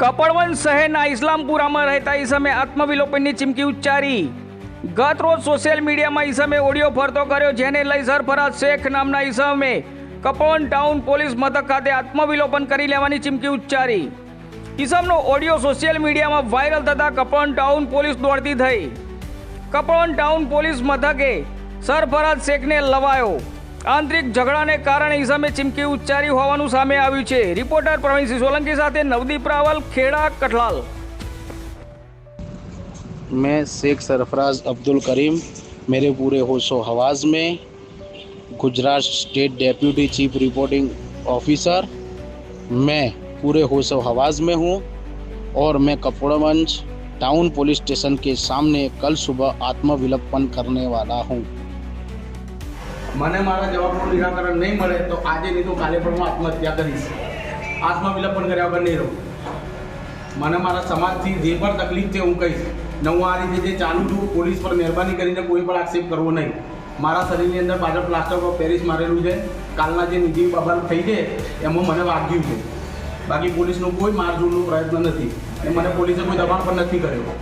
કપડવંજ શહેરના ઇસ્લામપુરામાં રહેતા ઈસમે આત્મવિલોપનની ચીમકી ઉચ્ચારી. ગત રોજ સોશિયલ મીડિયામાં ઈસમે ઓડિયો ફરતો કર્યો, જેને લઈ સરફરાજ શેખ નામના ઈસમે કપડવન ટાઉન પોલીસ મથક ખાતે આત્મવિલોપન કરી લેવાની ચીમકી ઉચ્ચારી. ઈસમનો ઓડિયો સોશિયલ મીડિયામાં વાયરલ થતા કપડવન ટાઉન પોલીસ દોડતી થઈ. કપડવન ટાઉન પોલીસ મથકે સરફરાજ શેખને લવાયો. આંતરિક ઝઘડાને કારણે ઈસમે ચીમકી ઉચ્ચારી હોવાનું સામે આવ્યું છે રિપોર્ટર પ્રવીણસિંહ સોલંકી સાથે નવદીપ રાવલ ખેડા કઠલાલ मैं शेख सरफराज अब्दुल करीम मेरे पूरे होशो हवास में Gujarat state deputy chief reporting officer मैं पूरे होशो हवास में हूँ और मैं कपड़वंज टाउन पुलिस स्टेशन के सामने कल सुबह आत्मविलोपन करने वाला हूँ મને મારા જવાબનું નિરાકરણ નહીં મળે તો આજે નહીં તો કાલે પણ હું આત્મહત્યા કરીશ. આત્મવિલોપન કર્યા વગર નહીં રહું. મને મારા સમાજથી જે પણ તકલીફ છે હું કહીશ. ને હું આ રીતે જે ચાલુ છું, પોલીસ પર મહેરબાની કરીને કોઈ પણ આક્ષેપ કરવો નહીં. મારા શરીરની અંદર પાછળ પ્લાસ્ટર ઓફ પેરિસ મારેલું છે. કાલના જે નિધિ બાબા થઈ છે, એમાં મને વાગ્યું છે. બાકી પોલીસનો કોઈ મારઝૂડનો પ્રયત્ન નથી. અને મને પોલીસે કોઈ દબાણ પણ નથી કર્યો.